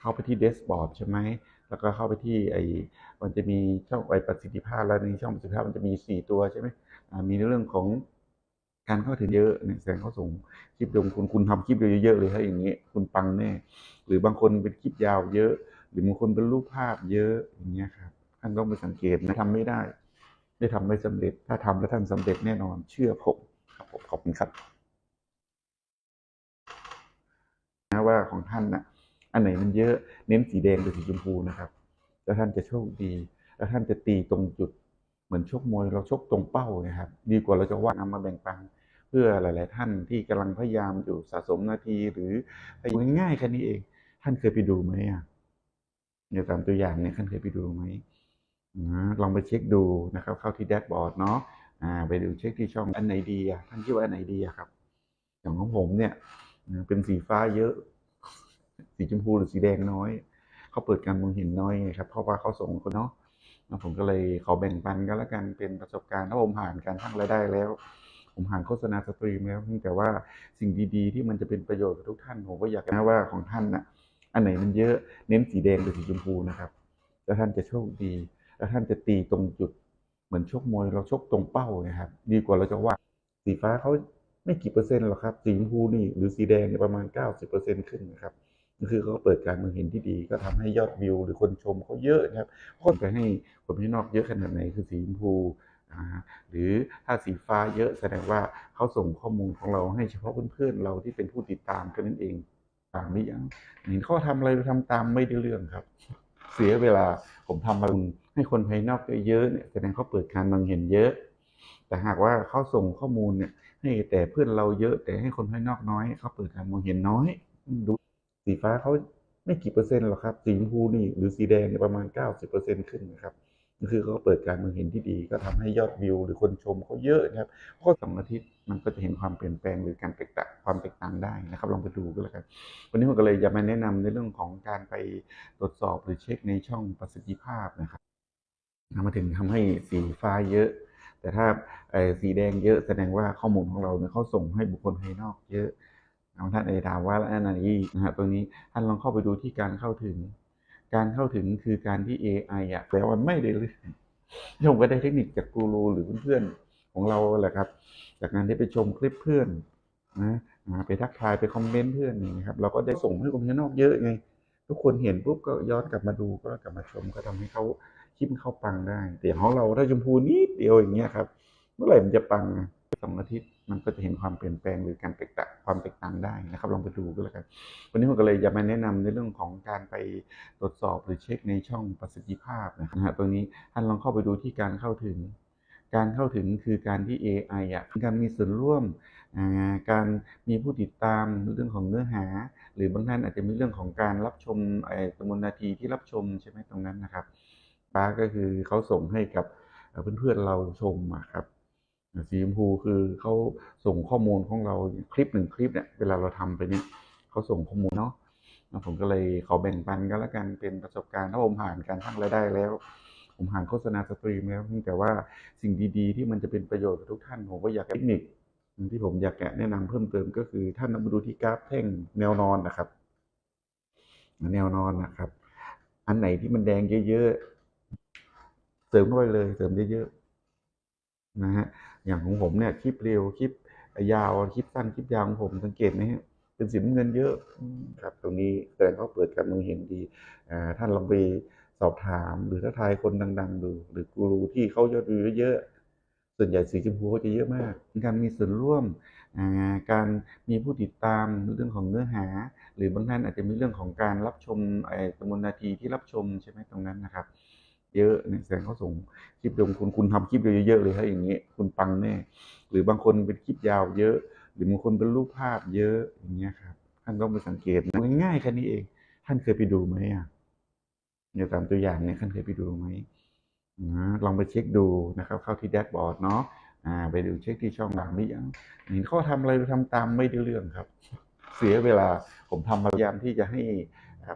เข้าไปที่เดสบอร์ดใช่ไหมแล้วก็เข้าไปที่ไอ้มันจะมีช่องไอ้ประสิทธิภาพแล้วในช่องประสิทธิภาพมันจะมีสี่ตัวใช่ไหมอ่ามีในเรื่องของการเข้าถึงเยอะเนี่ยแสงเข้าส่งคลิปลงคุณคุณทำคลิปเยอะๆเลยถ้าอย่างนี้คุณปังแน่หรือบางคนเป็นคลิปยาวเยอะ หรือบางคนเป็นรูปภาพเยอะอย่างเงี้ยครับท่านต้องไปสังเกตนะทำไม่ได้ ได้ทำไม่สำเร็จ ถ้าทำแล้วท่านสำเร็จแน่นอนเชื่อผมครับผมขอบคุณครับนะว่าของท่านนะ อันไหนมันเยอะเน้นสีแดงหรือสีชมพูนะครับ แล้วท่านจะโชคดี แล้วท่านจะตีตรงจุด เหมือนชกมวยเราชกตรงเป้านะครับ ดีกว่าเราจะว่านำมาแบ่งปันเพื่อหลาย ๆ ท่านที่กำลังพยายามอยู่สะสมนาทีหรือง่ายๆแค่นี้เอง ท่านเคยไปดูไหมอะเนี่ยตามตัวอย่างเนี่ยท่านเคยไปดูไหมนะลองไปเช็คดูนะครับ เข้าที่แดชบอร์ดเนาะอ่าไปดูเช็คที่ช่องอันไหนดีอะท่านคิดว่าอันไหนดีอะครับ อย่างของผมเนี่ยเป็นสีฟ้าเยอะ สีชมพูหรือสีแดงน้อยเขาเปิดการมองเห็นน้อยไงครับเพราะว่าเขาส่งคนเนาะแล้วผมก็เลยขอแบ่งปันก็แล้วกันเป็นประสบการณ์ถ้าผมผ่านการสร้างรายได้แล้ว ผมผ่านโฆษณาสตรีมแล้วแต่ว่าสิ่งดีๆ ที่มันจะเป็นประโยชน์กับทุกท่านผมก็อยากนะว่าของท่านน่ะอันไหนมันเยอะเน้นสีแดงหรือสีชมพูนะครับแล้วท่านจะโชคดี แล้วท่านจะตีตรงจุด เหมือนชกมวยเราชกตรงเป้านะครับดีกว่าเราจะว่าสีฟ้าเขาไม่กี่เปอร์เซ็นต์หรอกครับสีชมพูนี่หรือสีแดงเนี่ยประมาณ 90%ขึ้นนะครับ คือเขาเปิดการมองเห็นที่ดี ก็ทำให้ยอดวิว หรือคนชมเขาเยอะนะครับคนไปให้คนภายนอกเยอะขนาดไหนคือสีชมพูหรือถ้าสีฟ้าเยอะแสดงว่าเขาส่งข้อมูลของเราให้เฉพาะเพื่อนๆเราที่เป็นผู้ติดตามกันนั่นเองตามไม่ยังเห็นเขาทำอะไรเราทำตามไม่ได้เรื่องครับ เสียเวลาผมทำมาให้คนภายนอกเยอะเนี่ยแสดงเขาเปิดการมองเห็นเยอะ แต่หากว่าเขาส่งข้อมูลเนี่ยให้แต่เพื่อนเราเยอะ แต่ให้คนภายนอกน้อยเขาเปิดการมองเห็นน้อยดู สีฟ้าเขาไม่กี่เปอร์เซ็นต์หรอกครับ สีชมพูนี่หรือสีแดงเนี่ยประมาณ 90%ขึ้นนะครับคือเขาเปิดการมองเห็นที่ดี ก็ทำให้ยอดวิว หรือคนชมเขาเยอะนะครับเพราะสองอาทิตย์มันก็จะเห็นความเปลี่ยนแปลงหรือการแตกต่างความแตกต่างได้นะครับ ลองไปดูก็แล้วกันวันนี้ผมก็เลยจะมาแนะนำในเรื่องของการไปตรวจสอบหรือเช็คในช่องประสิทธิภาพนะครับมาถึงทำให้สีฟ้าเยอะ แต่ถ้าสีแดงเยอะแสดงว่าข้อมูลของเราเนี่ยเขาส่งให้บุคคลภายนอกเยอะ บางท่านอาจจะถามว่าแล้วอันไหนนะฮะตรงนี้ท่านลองเข้าไปดูที่การเข้าถึง การเข้าถึงคือการที่ AI อะแต่ว่าไม่ได้เรื่องผมก็ได้เทคนิคจากกูรูหรือเพื่อนๆของเราแหละครับ จากการที่ไปชมคลิปเพื่อนนะไปทักทายไปคอมเมนต์เพื่อนนี่ครับเราก็ได้ส่งให้คนภายนอกเยอะไงทุกคนเห็นปุ๊บก็ย้อนกลับมาดูก็กลับมาชมก็ทำให้เขาคลิปเข้าปังได้แต่ของเราถ้าชมพูนิดเดียวอย่างเงี้ยครับ เมื่อไหร่มันจะปัง สองอาทิตย์มันก็จะเห็นความเปลี่ยนแปลงหรือการแตกต่างความแตกต่างได้นะครับลองไปดูก็แล้วกันวันนี้ผมก็เลยจะมาแนะนำในเรื่องของการไปตรวจสอบหรือเช็คในช่องประสิทธิภาพนะฮะตรงนี้ท่านลองเข้าไปดูที่การเข้าถึง การเข้าถึงคือการที่ AI อะการมีส่วนร่วมการมีผู้ติดตามเรื่องของเนื้อหา หรือบางท่านอาจจะมีเรื่องของการรับชมไอ้จำนวนนาทีที่รับชมใช่ไหมตรงนั้นนะครับป้าก็คือเขาส่งให้กับเพื่อนๆเราชมครับ สีชมพูคือเขาส่งข้อมูลของเราคลิปหนึ่งคลิปเนี่ยเวลาเราทำไปเนี่ยเขาส่งข้อมูลเนาะผมก็เลยขอแบ่งปันก็แล้วกันเป็นประสบการณ์ถ้าผมผ่านการสร้างรายได้แล้ว ผมผ่านโฆษณาสตรีมแล้วแต่ว่าสิ่งดีๆ ที่มันจะเป็นประโยชน์กับทุกท่าน ผมก็อยากเทคนิคที่ผมอยากแนะนำเพิ่มเติมก็คือท่านมาดูที่กราฟแท่งแนวนอนนะครับแนวนอนนะครับ อันไหนที่มันแดงเยอะๆเสริมเข้าไปเลยเสริมเยอะๆ นะฮะอย่างของผมเนี่ยคลิปเร็วคลิปยาวคลิปสั้นคลิปยาวของผมสังเกตไหมฮะเป็นสีน้ำเงินเยอะครับ ตรงนี้แสดงเขาเปิดการมองเห็นดีท่านลองไปสอบถาม หรือถ้าทายคนดัง ๆ ดู หรือกูรูที่เขายอดวิวเยอะส่วนใหญ่สีชมพูเขาจะเยอะมาก การมีส่วนร่วม การมีผู้ติดตามเรื่องของเนื้อหา หรือบางท่านอาจจะมีเรื่องของการรับชมจำนวนนาทีที่รับชมใช่ไหมตรงนั้นนะครับ เยอะเนี่ยแสงเขาส่งคลิปลงคุณคุณทำคลิปเยอะๆเลยถ้าอย่างนี้คุณปังแน่หรือบางคนเป็นคลิปยาวเยอะ หรือบางคนเป็นรูปภาพเยอะอย่างเงี้ยครับท่านต้องไปสังเกตนะง่ายๆแค่นี้เอง ท่านเคยไปดูไหมอะเนี่ยตามตัวอย่างเนี่ยท่านเคยไปดูไหมนะลองไปเช็คดูนะครับ เข้าที่แดชบอร์ดเนาะอ่าไปดูเช็คที่ช่องหลังนี้ยังเห็นเขาทำอะไรเราทำตามไม่ได้เรื่องครับ เสียเวลาผมทำพยายามที่จะให้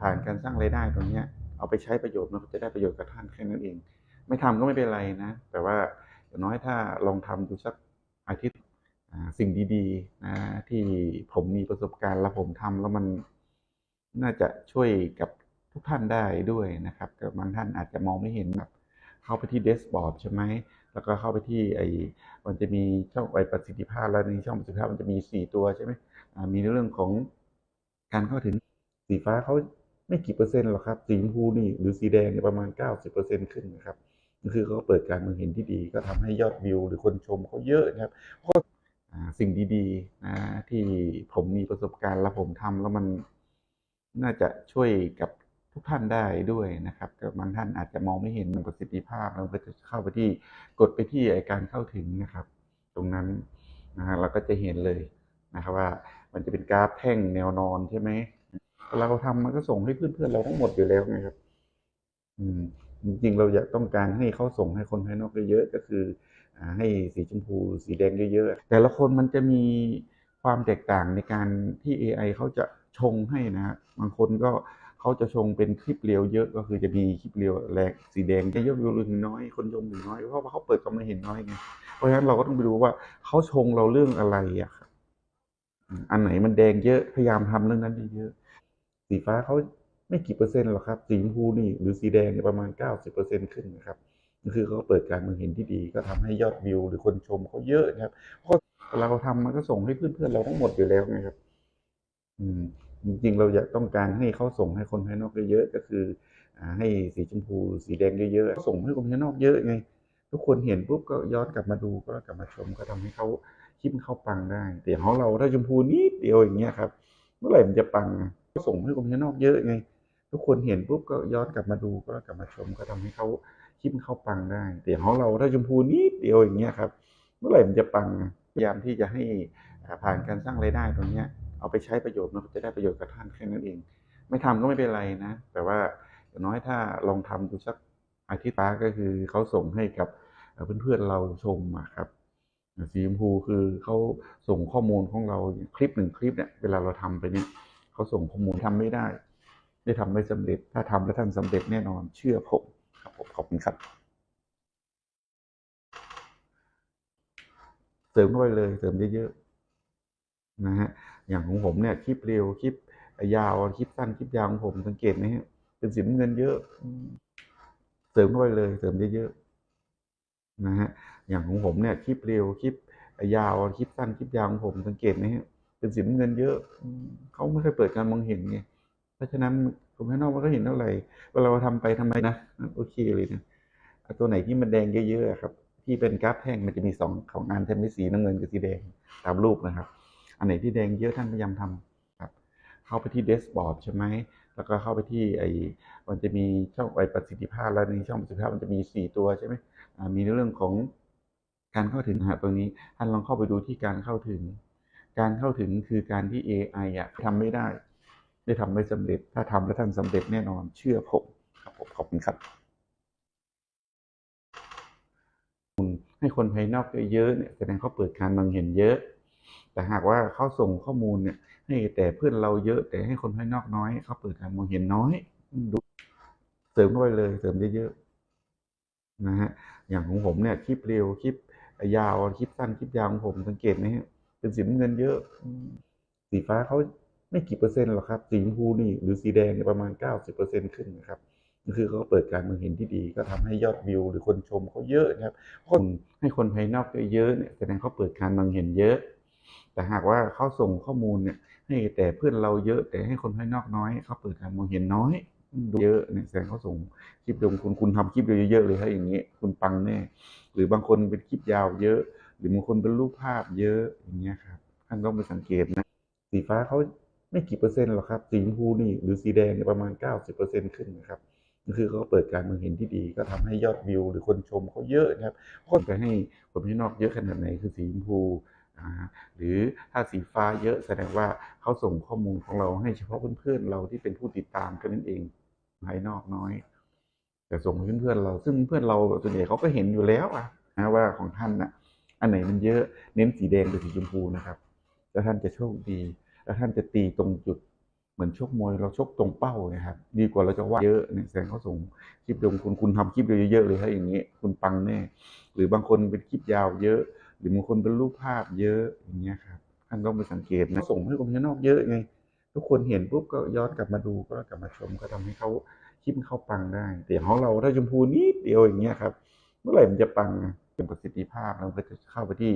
ผ่านการสร้างรายได้ตรงนี้ เอาไปใช้ประโยชน์มันจะได้ประโยชน์กับท่านแค่นั้นเอง ไม่ทำก็ไม่เป็นไรนะ แต่ว่าอย่างน้อยถ้าลองทำดูสักอาทิตย์สิ่งดีๆนะที่ผมมีประสบการณ์แล้วผมทำแล้วมันน่าจะช่วยกับทุกท่านได้ด้วยนะครับบางท่านอาจจะมองไม่เห็นแบบเข้าไปที่เดสบอร์ดใช่ไหมแล้วก็เข้าไปที่ไอ้มันจะมีช่องไอประสิทธิภาพแล้วในช่องประสิทธิภาพมันจะมีสี่ตัวใช่ไหมมีในเรื่องของการเข้าถึงสีฟ้าเขา ไม่กี่เปอร์เซ็นต์หรอกครับสีชมพูนี่หรือสีแดงเนี่ยประมาณ 90%ขึ้นนะครับนี่คือเขาเปิดการเมืองเห็นที่ดี ก็ทำให้ยอดวิว หรือคนชมเขาเยอะนะครับเพราะสิ่งดีๆนะที่ผมมีประสบการณ์แล้วผมทำแล้วมันน่าจะช่วยกับทุกท่านได้ด้วยนะครับบางท่านอาจจะมองไม่เห็นประสิทธิภาพเราก็จะเข้าไปที่กดไปที่ไอการเข้าถึงนะครับ ตรงนั้นนะเราก็จะเห็นเลยนะครับว่ามันจะเป็นกราฟแท่งแนวนอนใช่ไหม เวลาเราทำมันก็ส่งให้เพื่อนๆเราทั้งหมดอยู่แล้วนะครับ อืม จริงๆเราอยากต้องการให้เขาส่งให้คนภายนอกเยอะๆก็คือให้สีชมพู สีแดงเยอะๆ แต่ละคนมันจะมีความแตกต่างในการที่ AI เขาจะชงให้นะฮะบางคนก็เขาจะชงเป็นคลิปเรียวเยอะก็คือจะมีคลิปเรียวแรงสีแดงจะยอดวิวถึงน้อยคนชมถึงน้อยเพราะว่าเขาเปิดกำลังเห็นน้อยไงเพราะฉะนั้นเราก็ต้องไปดูว่าเขาชงเราเรื่องอะไรอะครับอันไหนมันแดงเยอะพยายามทำเรื่องนั้นเยอะ สีฟ้าเขาไม่กี่เปอร์เซ็นต์หรอกครับ สีชมพูนี่หรือสีแดงเนี่ยประมาณ 90%ขึ้นนะครับคือเขาเปิดการเมืองเห็นที่ดี ก็ทำให้ยอดวิวหรือคนชมเขาเยอะนะครับเพราะเวลาเราทำมันก็ส่งให้เพื่อนๆเราทั้งหมดอยู่แล้วไงครับ อืม จริงๆเราอยากต้องการให้เขาส่งให้คนภายนอกเยอะๆก็คือให้สีชมพู สีแดงเยอะๆส่งให้คนภายนอกเยอะไง ทุกคนเห็นปุ๊บก็ย้อนกลับมาดูก็กลับมาชมก็ทำให้เขาคลิปเข้าปังได้ แต่ของเราถ้าชมพูนิดเดียวอย่างเงี้ยครับ เมื่อไหร่มันจะปังอ ส่งให้คนภายนอกเยอะไง ทุกคนเห็นปุ๊บก็ย้อนกลับมาดูก็กลับมาชมก็ทำให้เขาคลิปเข้าปังได้ แต่ของเราถ้าชมพูนิดเดียวอย่างเงี้ยครับเมื่อไหร่มันจะปังพยายามที่จะให้ผ่านการสร้างรายได้ตรงเนี้ยเอาไปใช้ประโยชน์มันจะได้ประโยชน์กับท่านแค่นั้นเอง ไม่ทำก็ไม่เป็นไรนะ แต่ว่าอย่างน้อยถ้าลองทำดูสักอาทิตย์ละก็คือเขาส่งให้กับเพื่อนๆเราชมอะครับสีชมพูคือเขาส่งข้อมูลของเราคลิปหนึ่งคลิปเนี่ยเวลาเราทำไปเนี่ย เขาส่งข้อมูลทำไม่ได้ ได้ทำไม่สำเร็จ ถ้าทำแล้วท่านสำเร็จแน่นอนเชื่อผมครับผมขอบคุณครับ เสริมเข้าไปเลยเสริมเยอะๆนะฮะอย่างของผมเนี่ยคลิปเร็วคลิปยาวคลิปสั้นคลิปยาวของผมสังเกตไหมฮะเป็นสีน้ำเงินเยอะ เสริมเข้าไปเลยเสริมเยอะๆนะฮะอย่างของผมเนี่ยคลิปเร็วคลิปยาวคลิปสั้นคลิปยาวของผมสังเกตไหมฮะ เป็นสีน้ำเงินเยอะ เขาไม่เคยเปิดการมองเห็นไงเพราะฉะนั้นคนภายนอกมันก็เห็นเท่าไหร่เวลาเราทำไปทำไมนะโอเคเลยนะตัวไหนที่มันแดงเยอะๆครับ ที่เป็นกราฟแท่งมันจะมีสองของงานแทนที่สีน้ำเงินกับสีแดงตามรูปนะครับ อันไหนที่แดงเยอะท่านพยายามทำครับ เข้าไปที่เดสบอร์ดใช่ไหมแล้วก็เข้าไปที่ไอ้มันจะมีช่องไอประสิทธิภาพแล้วในช่องประสิทธิภาพมันจะมีสี่ตัวใช่ไหมอ่ามีในเรื่องของการเข้าถึงนะฮะตรงนี้ท่านลองเข้าไปดูที่การเข้าถึง การเข้าถึงคือการที่ AI อะทำไม่ได้ ได้ทำไม่สำเร็จ ถ้าทำแล้วท่านสำเร็จแน่นอนเชื่อผมครับผมขอบคุณครับให้คนภายนอกเยอะๆเนี่ยแสดงเขาเปิดการมองเห็นเยอะ แต่หากว่าเขาส่งข้อมูลเนี่ย ให้แต่เพื่อนเราเยอะ แต่ให้คนภายนอกน้อยเขาเปิดการมองเห็นน้อยดูเสริมเข้าไปเลย เสริมเยอะๆนะฮะอย่างของผมเนี่ยคลิปเร็วคลิปยาวคลิปสั้นคลิปยาวของผมสังเกตไหมฮะ เป็นสีน้ำเงินเยอะ สีฟ้าเขาไม่กี่เปอร์เซ็นต์หรอกครับ สีชมพูนี่หรือสีแดงเนี่ยประมาณ 90%ขึ้นนะครับคือเขาเปิดการมองเห็นที่ดี ก็ทำให้ยอดวิว หรือคนชมเขาเยอะนะครับคนให้คนภายนอกเยอะเนี่ยแสดงเขาเปิดการมองเห็นเยอะ แต่หากว่าเขาส่งข้อมูลเนี่ยให้แต่เพื่อนเราเยอะ แต่ให้คนภายนอกน้อยเขาเปิดการมองเห็นน้อยดูเยอะเนี่ยแสดงเขาส่งคลิปลงคุณคุณทำคลิปเยอะๆเลยถ้อย่างนี้ คุณปังแน่หรือบางคนเป็นคลิปยาวเยอะ หรือบางคนเป็นรูปภาพเยอะอย่างเงี้ยครับท่านต้องไปสังเกตนะ สีฟ้าเขาไม่กี่เปอร์เซ็นต์หรอกครับ สีชมพูนี่หรือสีแดงเนี่ยประมาณ 90%ขึ้นนะครับนี่คือเขาเปิดการมองเห็นที่ดี ก็ทำให้ยอดวิว หรือคนชมเขาเยอะนะครับคนไปให้คนภายนอกเยอะขนาดไหนคือสีชมพูหรือถ้าสีฟ้าเยอะแสดงว่าเขาส่งข้อมูลของเราให้เฉพาะเพื่อนๆเราที่เป็นผู้ติดตามแค่นั้นเองภายนอกน้อย แต่ส่งเพื่อนๆเรา ซึ่งเพื่อนเราส่วนใหญ่เขาก็เห็นอยู่แล้วอะนะว่าของท่านน่ะ อันไหนมันเยอะเน้นสีแดงหรือสีชมพูนะครับ แล้วท่านจะโชคดี แล้วท่านจะตีตรงจุด เหมือนชกมวยเราชกตรงเป้านะครับ ดีกว่าเราจะว่าเยอะเนี่ยแสงเขาส่งคลิปเดียวคุณคุณทำคลิปเดียวเยอะๆเลยถ้าอย่างนี้ คุณปังแน่หรือบางคนเป็นคลิปยาวเยอะ หรือบางคนเป็นรูปภาพเยอะอย่างเงี้ยครับท่านต้องไปสังเกตนะส่งให้คนภายนอกเยอะไงทุกคนเห็นปุ๊บก็ย้อนกลับมาดูก็กลับมาชมก็ทำให้เขาคลิปเขาปังได้ แต่ของเราถ้าชมพูนิดเดียวอย่างเงี้ยครับ เมื่อไหร่มันจะปังนะ เป็นประสิทธิภาพแล้วก็จะเข้าไปที่